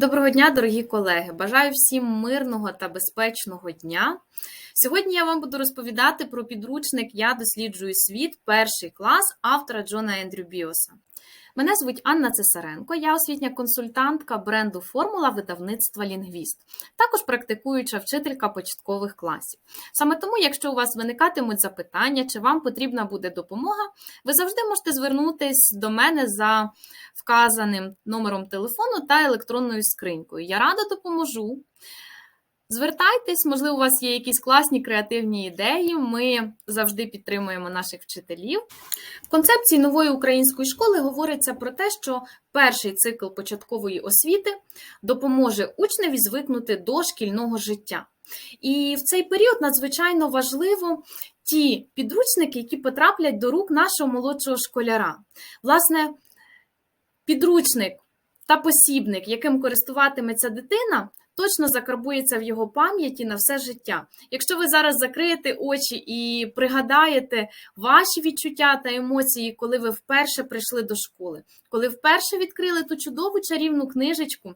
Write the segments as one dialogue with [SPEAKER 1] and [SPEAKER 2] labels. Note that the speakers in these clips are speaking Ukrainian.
[SPEAKER 1] Доброго дня, дорогі колеги! Бажаю всім мирного та безпечного дня. Сьогодні я вам буду розповідати про підручник Я досліджую світ, перший клас автора Джона Ендрю Біоса. Мене звуть Анна Цесаренко, я освітня консультантка бренду Формула видавництва Лінгвіст, також практикуюча вчителька початкових класів. Саме тому, якщо у вас виникатимуть запитання, чи вам потрібна буде допомога, ви завжди можете звернутися до мене за вказаним номером телефону та електронною скринькою. Я рада допоможу. Звертайтесь, можливо, у вас є якісь класні креативні ідеї. Ми завжди підтримуємо наших вчителів. В концепції нової української школи говориться про те, що перший цикл початкової освіти допоможе учневі звикнути до шкільного життя. І в цей період надзвичайно важливо ті підручники, які потраплять до рук нашого молодшого школяра. Власне, підручник та посібник, яким користуватиметься дитина, точно закарбується в його пам'яті на все життя. Якщо ви зараз закриєте очі і пригадаєте ваші відчуття та емоції, коли ви вперше прийшли до школи, коли вперше відкрили ту чудову чарівну книжечку.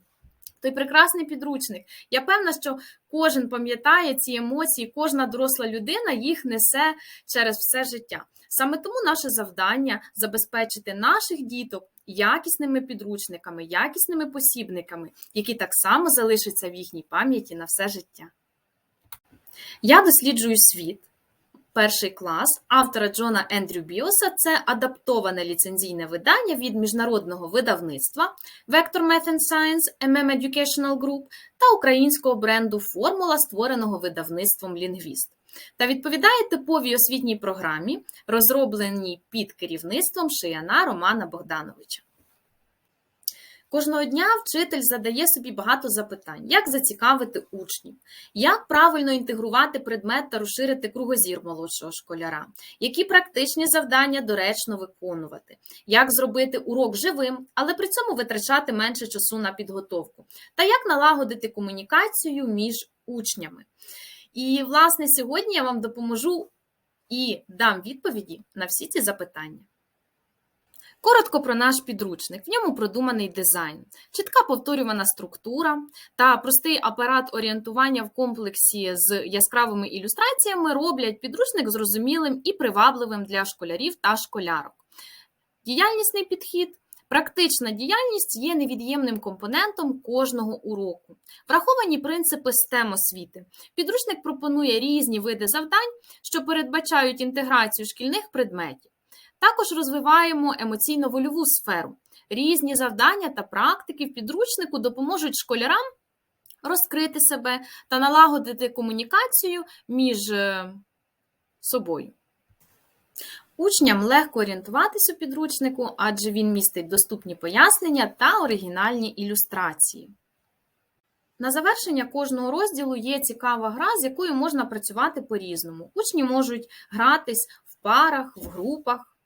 [SPEAKER 1] Той прекрасний підручник. Я певна, що кожен пам'ятає ці емоції, кожна доросла людина їх несе через все життя. Саме тому наше завдання забезпечити наших діток якісними підручниками, якісними посібниками, які так само залишаться в їхній пам'яті на все життя. Я досліджую світ. Перший клас автора Джона Ендрю Біоса це адаптоване ліцензійне видання від міжнародного видавництва Vector Math and Science MM Educational Group та українського бренду Формула, створеного видавництвом Лінгвіст. Та відповідає типовій освітній програмі, розробленій під керівництвом шияна Романа Богдановича. Кожного дня вчитель задає собі багато запитань: як зацікавити учнів, як правильно інтегрувати предмет та розширити кругозір молодшого школяра, які практичні завдання доречно виконувати, як зробити урок живим, але при цьому витрачати менше часу на підготовку, та як налагодити комунікацію між учнями. І, власне, сьогодні я вам допоможу і дам відповіді на всі ці запитання. Коротко про наш підручник. В ньому продуманий дизайн, чітка повторювана структура та простий апарат орієнтування в комплексі з яскравими ілюстраціями роблять підручник зрозумілим і привабливим для школярів та школярок. Діяльнісний підхід. Практична діяльність є невід'ємним компонентом кожного уроку. Враховані принципи STEM освіти. Підручник пропонує різні види завдань, що передбачають інтеграцію шкільних предметів. Також розвиваємо емоційно-вольову сферу. Різні завдання та практики в підручнику допоможуть школярам розкрити себе та налагодити комунікацію між е, собою. Учням легко орієнтуватися у підручнику, адже він містить доступні пояснення та оригінальні ілюстрації. На завершення кожного розділу є цікава гра, з якою можна працювати по-різному. Учні можуть гратись в парах, в групах.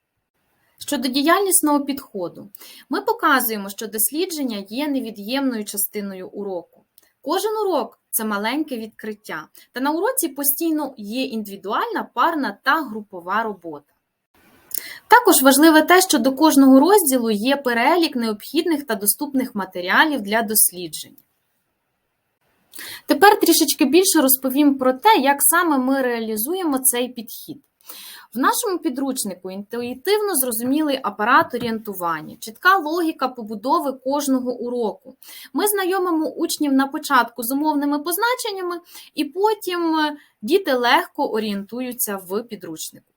[SPEAKER 1] Щодо діяльнісного підходу, ми показуємо, що дослідження є невід'ємною частиною уроку. Кожен урок це маленьке відкриття, та на уроці постійно є індивідуальна, парна та групова робота. Також важливе те, що до кожного розділу є перелік необхідних та доступних матеріалів для дослідження. Тепер трішечки більше розповім про те, як саме ми реалізуємо цей підхід. В нашому підручнику інтуїтивно зрозумілий апарат орієнтування, чітка логіка побудови кожного уроку. Ми знайомимо учнів на початку з умовними позначеннями, і потім діти легко орієнтуються в підручнику.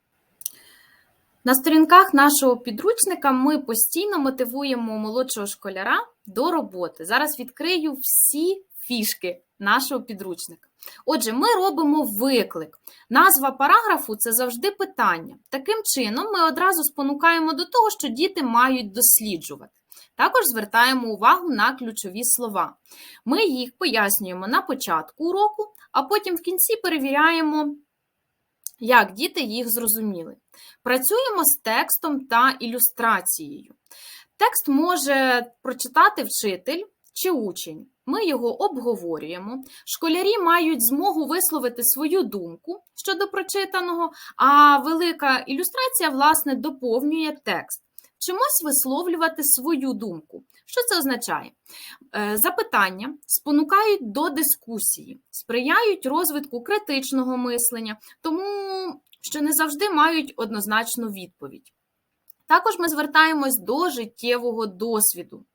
[SPEAKER 1] На сторінках нашого підручника ми постійно мотивуємо молодшого школяра до роботи. Зараз відкрию всі фішки нашого підручника. Отже, ми робимо виклик. Назва параграфу це завжди питання. Таким чином, ми одразу спонукаємо до того, що діти мають досліджувати. Також звертаємо увагу на ключові слова. Ми їх пояснюємо на початку уроку, а потім в кінці перевіряємо, як діти їх зрозуміли. Працюємо з текстом та ілюстрацією. Текст може прочитати вчитель чи учень. Ми його обговорюємо. Школярі мають змогу висловити свою думку щодо прочитаного, а велика ілюстрація, власне, доповнює текст. Вчимось висловлювати свою думку. Що це означає? Е, Запитання спонукають до дискусії, сприяють розвитку критичного мислення, тому що не завжди мають однозначну відповідь. Також ми звертаємось до життєвого досвіду.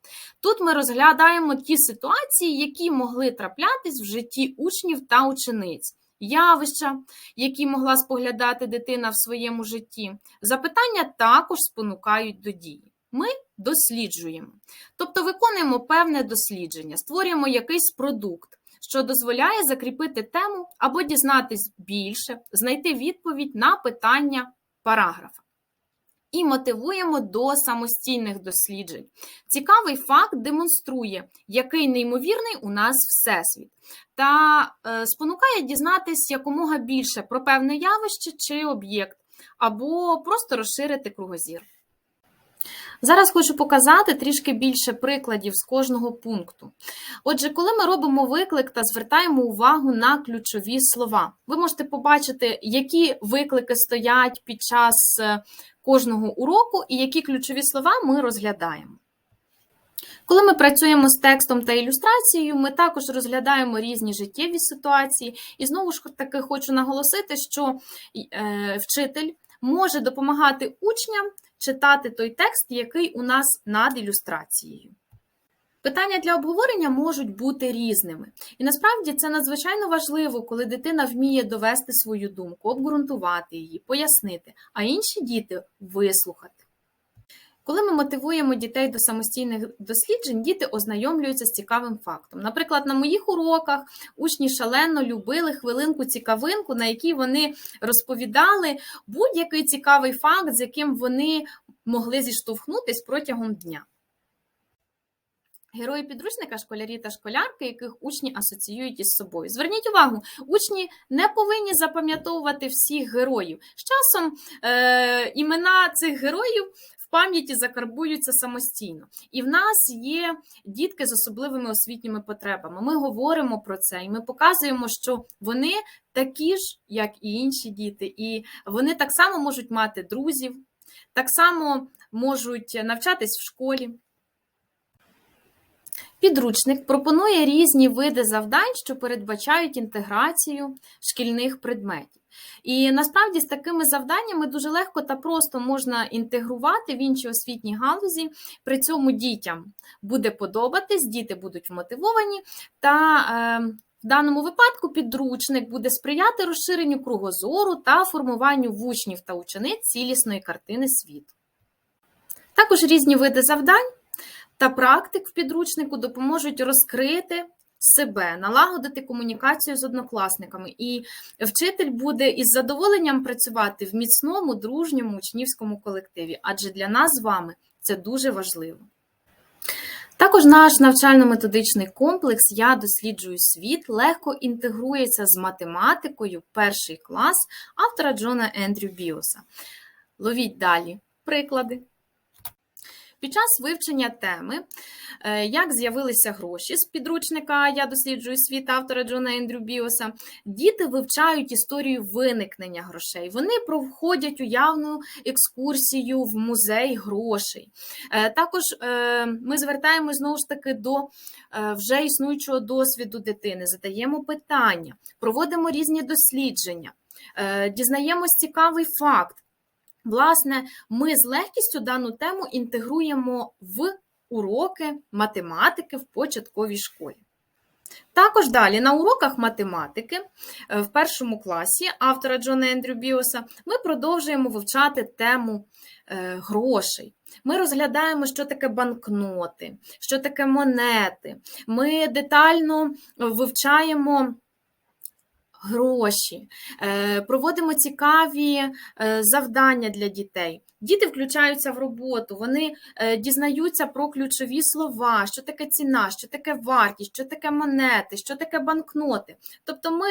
[SPEAKER 1] Тут ми розглядаємо ті ситуації, які могли траплятись в житті учнів та учениць, явища, які могла споглядати дитина в своєму житті. Запитання також спонукають до дії. Ми досліджуємо, тобто виконуємо певне дослідження, створюємо якийсь продукт, що дозволяє закріпити тему або дізнатись більше, знайти відповідь на питання параграфа. І мотивуємо до самостійних досліджень. Цікавий факт демонструє, який неймовірний у нас всесвіт, та е, спонукає дізнатись якомога більше про певне явище чи об'єкт, або просто розширити кругозір. Зараз хочу показати трішки більше прикладів з кожного пункту. Отже, коли ми робимо виклик та звертаємо увагу на ключові слова, ви можете побачити, які виклики стоять під час е, кожного уроку і які ключові слова ми розглядаємо. Коли ми працюємо з текстом та ілюстрацією, ми також розглядаємо різні життєві ситуації. І знову ж таки хочу наголосити, що е, вчитель може допомагати учням читати той текст, який у нас над ілюстрацією. Питання для обговорення можуть бути різними. І насправді це надзвичайно важливо, коли дитина вміє довести свою думку, обґрунтувати її, пояснити, а інші діти вислухати. Коли ми мотивуємо дітей до самостійних досліджень, діти ознайомлюються з цікавим фактом. Наприклад, на моїх уроках учні шалено любили хвилинку-цікавинку, на якій вони розповідали будь-який цікавий факт, з яким вони могли зіштовхнутись протягом дня. Герої підручника школярі та школярки, яких учні асоціюють із собою. Зверніть увагу, учні не повинні запам'ятовувати всіх героїв. З часом е, імена цих героїв пам'яті закарбуються самостійно. І в нас є дітки з особливими освітніми потребами. Ми говоримо про це, і ми показуємо, що вони такі ж, як і інші діти, і вони так само можуть мати друзів, так само можуть навчатись в школі. Підручник пропонує різні види завдань, що передбачають інтеграцію шкільних предметів. І насправді з такими завданнями дуже легко та просто можна інтегрувати в інші освітні галузі. При цьому дітям буде подобатись, діти будуть вмотивовані, та е, в даному випадку підручник буде сприяти розширенню кругозору та формуванню в учнів та учениць цілісної картини світу. Також різні види завдань та практик в підручнику допоможуть розкрити себе, налагодити комунікацію з однокласниками, і вчитель буде із задоволенням працювати в міцному, дружньому учнівському колективі, адже для нас з вами це дуже важливо. Також наш навчально-методичний комплекс Я досліджую світ легко інтегрується з математикою перший клас автора Джона Ендрю Біоса. Ловіть далі приклади. Під час вивчення теми, е, як з'явилися гроші з підручника Я досліджую світ автора Джона Ендрю Біоса, діти вивчають історію виникнення грошей. Вони проходять уявну екскурсію в музей грошей. Е, також е, ми звертаємось знову ж таки до вже існуючого досвіду дитини, задаємо питання, проводимо різні дослідження, дізнаємось цікавий факт. Власне, ми з легкістю дану тему інтегруємо в уроки математики в початковій школі. Також далі на уроках математики е, в першому класі автора Джона Ендрю Біоса ми продовжуємо вивчати тему е, грошей. Ми розглядаємо, що таке банкноти, що таке монети. Ми детально вивчаємо гроші, е, проводимо цікаві е, завдання для дітей. Діти включаються в роботу, вони е, дізнаються про ключові слова, що таке ціна, що таке вартість, що таке монети, що таке банкноти. Тобто ми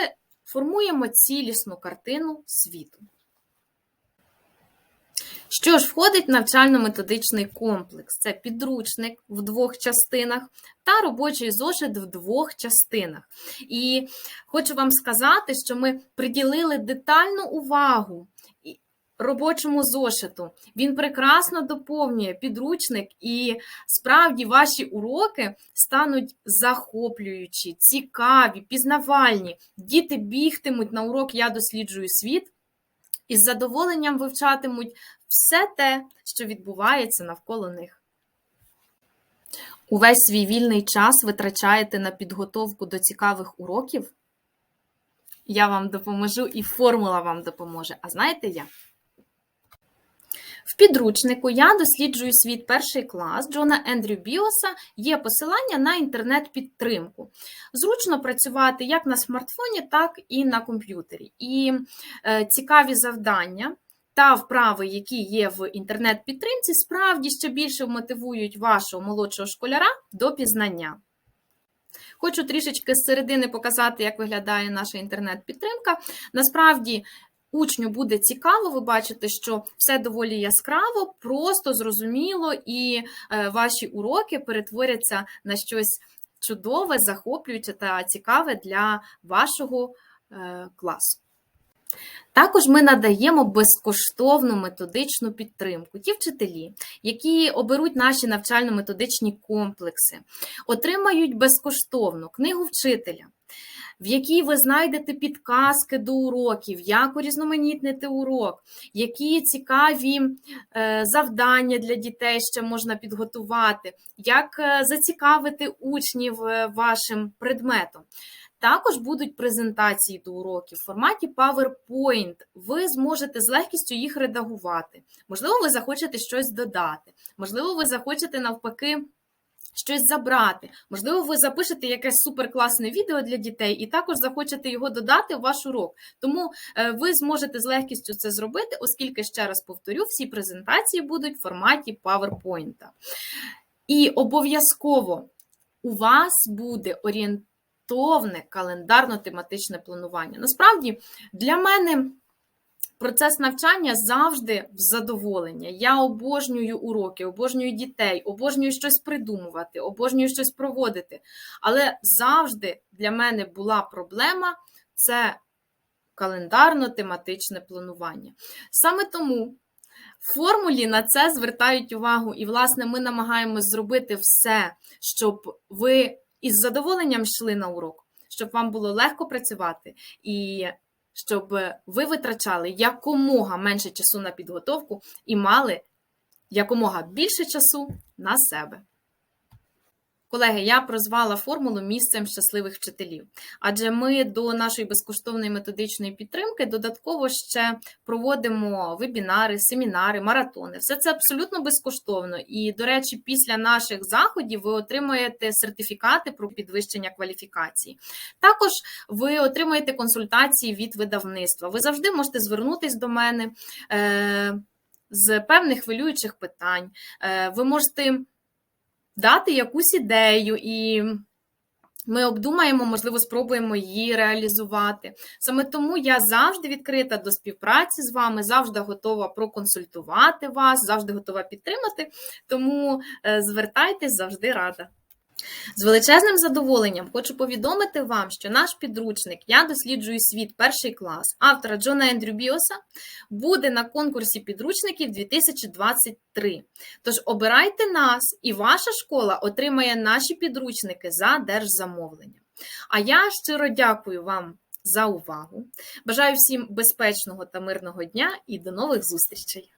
[SPEAKER 1] формуємо цілісну картину світу. Що ж входить в навчально-методичний комплекс? Це підручник в двох частинах та робочий зошит в двох частинах. І хочу вам сказати, що ми приділили детальну увагу робочому зошиту. Він прекрасно доповнює підручник, і справді ваші уроки стануть захоплюючі, цікаві, пізнавальні. Діти бігтимуть на урок Я досліджую світ і з задоволенням вивчатимуть все те, що відбувається навколо них. Увесь свій вільний час витрачаєте на підготовку до цікавих уроків? Я вам допоможу і формула вам допоможе. А знаєте як? В підручнику Я досліджую світ перший клас Джона Ендрю Біоса є посилання на інтернет-підтримку. Зручно працювати як на смартфоні, так і на комп'ютері. І е, цікаві завдання та вправи, які є в інтернет-підтримці, справді ще більше мотивують вашого молодшого школяра до пізнання. Хочу трішечки з середини показати, як виглядає наша інтернет-підтримка. Насправді, учню буде цікаво, ви бачите, що все доволі яскраво, просто зрозуміло, і е, ваші уроки перетворяться на щось чудове, захоплююче та цікаве для вашого е, класу. Також ми надаємо безкоштовну методичну підтримку. Ті вчителі, які оберуть наші навчально-методичні комплекси, отримають безкоштовну книгу вчителя, в якій ви знайдете підказки до уроків, як урізноманітнити урок, які цікаві е, завдання для дітей ще можна підготувати, як е, зацікавити учнів е, вашим предметом. Також будуть презентації до уроків в форматі PowerPoint. Ви зможете з легкістю їх редагувати. Можливо, ви захочете щось додати, можливо, ви захочете навпаки. Щось забрати, можливо, ви запишете якесь суперкласне відео для дітей і також захочете його додати в ваш урок. Тому ви зможете з легкістю це зробити, оскільки, ще раз повторю, всі презентації будуть в форматі PowerPoint. І обов'язково у вас буде орієнтовано орієнтовне календарно-тематичне планування. Насправді, для мене процес навчання завжди в задоволення. Я обожнюю уроки, обожнюю дітей, обожнюю щось придумувати, обожнюю щось проводити. Але завжди для мене була проблема це календарно-тематичне планування. Саме тому. Формулі на це звертають увагу, і, власне, ми намагаємось зробити все, щоб ви із задоволенням йшли на урок, щоб вам було легко працювати і щоб ви витрачали якомога менше часу на підготовку і мали якомога більше часу на себе. Колеги, я прозвала формулу місцем щасливих вчителів, адже ми до нашої безкоштовної методичної підтримки додатково ще проводимо вебінари, семінари, маратони. Все це абсолютно безкоштовно. І, до речі, після наших заходів ви отримуєте сертифікати про підвищення кваліфікації. Також ви отримуєте консультації від видавництва. Ви завжди можете звернутися до мене е, з певних хвилюючих питань. Е, ви можете дати якусь ідею, і ми обдумаємо, можливо, спробуємо її реалізувати. Саме тому я завжди відкрита до співпраці з вами, завжди готова проконсультувати вас, завжди готова підтримати. Тому е, звертайтесь завжди рада. З величезним задоволенням хочу повідомити вам, що наш підручник Я досліджую світ перший клас автора Джона Ендрю Біоса буде на конкурсі підручників 2023. Тож обирайте нас, і ваша школа отримає наші підручники за держзамовлення. А я щиро дякую вам за увагу. Бажаю всім безпечного та мирного дня і до нових зустрічей!